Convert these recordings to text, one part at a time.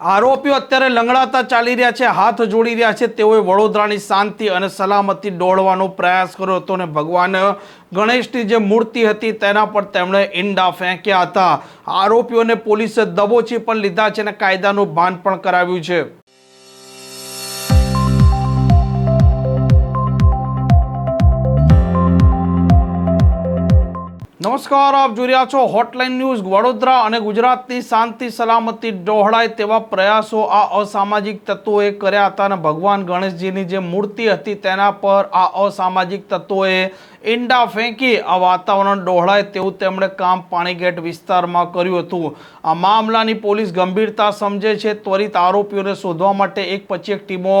આરોપીઓ અત્યારે લંગડાતા ચાલી રહ્યા છે, હાથ જોડી રહ્યા છે. તેઓએ વડોદરાની શાંતિ અને સલામતી દોડવાનો પ્રયાસ કર્યો હતો અને ભગવાન ગણેશની જે મૂર્તિ હતી તેના પર તેમણે ઈંડા ફેંક્યા હતા. આરોપીઓને પોલીસે દબોચી પણ લીધા છે અને કાયદાનું ભાન પણ કરાવ્યું છે. નમસ્કાર, આપ જોઈ રહ્યા છો હોટલાઇન ન્યૂઝ વડોદરા અને ગુજરાતની શાંતિ, સલામતી, ડહોળાય તેવા પ્રયાસો આ અસામાજિક તત્વોએ કર્યા હતા અને ભગવાન ગણેશજીની જે મૂર્તિ હતી તેના પર આ અસામાજિક તત્વોએ ઈંડા ફેંકી આ વાતાવરણ ડહોળાય તેવું તેમણે કામ પાણીગેટ વિસ્તારમાં કર્યું હતું. આ મામલાની પોલીસ ગંભીરતા સમજે છે. ત્વરિત આરોપીઓને શોધવા માટે એક પછી એક ટીમો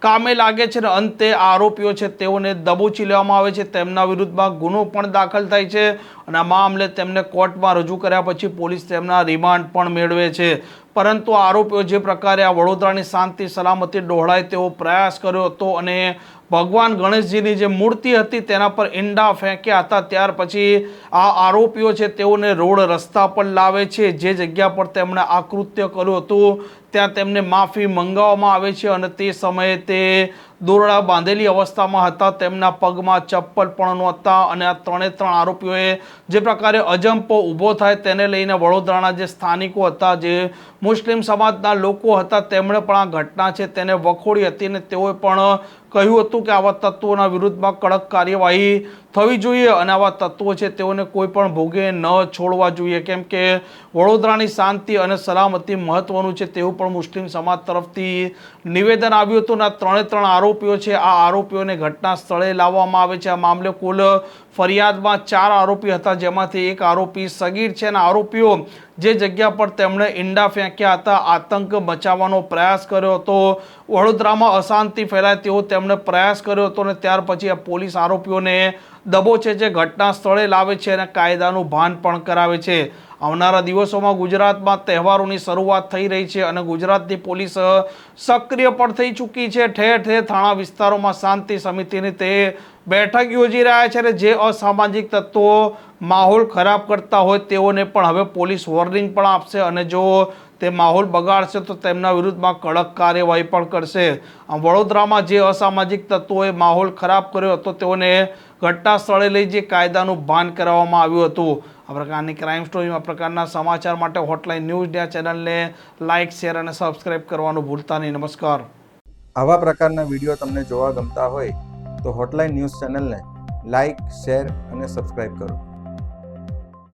કામે લાગે છે અને અંતે આરોપીઓ છે તેઓને દબોચી લેવામાં આવે છે. તેમના વિરુદ્ધમાં ગુનો પણ દાખલ થાય છે અને આ મામલે તેમને કોર્ટમાં રજૂ કર્યા પછી પોલીસ તેમના રિમાન્ડ પણ મેળવે છે. પરંતુ આરોપીઓ જે પ્રકારે આ વડોદરાની શાંતિ, સલામતી ડહોળાય તેવો પ્રયાસ કર્યો હતો અને ભગવાન ગણેશજીની જે મૂર્તિ હતી તેના પર ઈંડા ફેંક્યા હતા. ત્યાર પછી આ આરોપીઓ છે તેઓને રોડ રસ્તા પર લાવે છે. જે જગ્યા પર તેમણે આ કૃત્ય કર્યું હતું, ત્યાં તેમને માફી મંગાવવામાં આવે છે અને તે સમયે તે દોરડા બાંધેલી અવસ્થામાં હતા. તેમના પગમાં ચપ્પલ પણ નહોતા અને આ ત્રણે ત્રણ આરોપીઓએ જે પ્રકારે અજંપો ઊભો થાય તેને લઈને વડોદરાના જે સ્થાનિકો હતા, જે મુસ્લિમ સમાજના લોકો હતા, તેમણે પણ આ ઘટના છે તેને વખોડી હતી અને તેઓએ પણ કહ્યું હતું કે આવા તત્વોના વિરુદ્ધમાં કડક કાર્યવાહી થવી જોઈએ અને આવા તત્વો છે તેઓને કોઈ પણ ભોગે ન છોડવા જોઈએ. કેમ કે વડોદરાની શાંતિ અને સલામતી મહત્વનું છે તેવું પણ મુસ્લિમ સમાજ તરફથી નિવેદન આવ્યું હતું આ ત્રણે ત્રણ આરોપીઓ છે, આ આરોપીઓને ઘટના સ્થળે લાવવામાં આવે છે. આ મામલે કુલ ફરિયાદમાં ચાર આરોપી હતા, જેમાંથી એક આરોપી સગીર છે અને આરોપીઓ જે જગ્યા પર તેમણે ઈંડા ફેંક્યા હતા, આતંક મચાવવાનો પ્રયાસ કર્યો હતો. વડોદરામાં અશાંતિ ફેલાય તેવો તેમણે પ્રયાસ કર્યો હતો ને ત્યાર પછી આ પોલીસ આરોપીઓને દબોચે છે ઘટના સ્થળે લાવે છે અને કાયદાનું ભાન પણ કરાવે છે. આવનારા દિવસોમાં ગુજરાતમાં તહેવારોની શરૂઆત થઈ રહી છે અને ગુજરાતની પોલીસ સક્રિય પણ થઈ ચૂકી છે. ઠેર ઠેર થાણા વિસ્તારોમાં શાંતિ સમિતિની તે બેઠક યોજી રહ્યા છે અને જે અસામાજિક તત્વો માહોલ ખરાબ કરતા હોય તેઓને પણ હવે પોલીસ વોર્નિંગ પણ આપશે અને જો તે માહોલ બગાડશે તો તેમના વિરુદ્ધમાં કડક કાર્યવાહી પણ કરશે. આમ વડોદરામાં જે અસામાજિક તત્વોએ માહોલ ખરાબ કર્યો હતો, તેઓને ઘટના સ્થળે લઈ જે કાયદાનું ભાન કરાવવામાં આવ્યું હતું. આ પ્રકારની ક્રાઇમ સ્ટોરી આ પ્રકારના સમાચાર માટે હોટલાઇન ન્યૂઝ ચેનલને લાઇક શેર અને સબસ્ક્રાઇબ કરવાનું ભૂલતા નહીં. નમસ્કાર. આવા પ્રકારના વીડિયો તમને જોવા ગમતા હોય તો હોટલાઇન ન્યૂઝ ચેનલને લાઇક શેર અને સબસ્ક્રાઇબ કરો.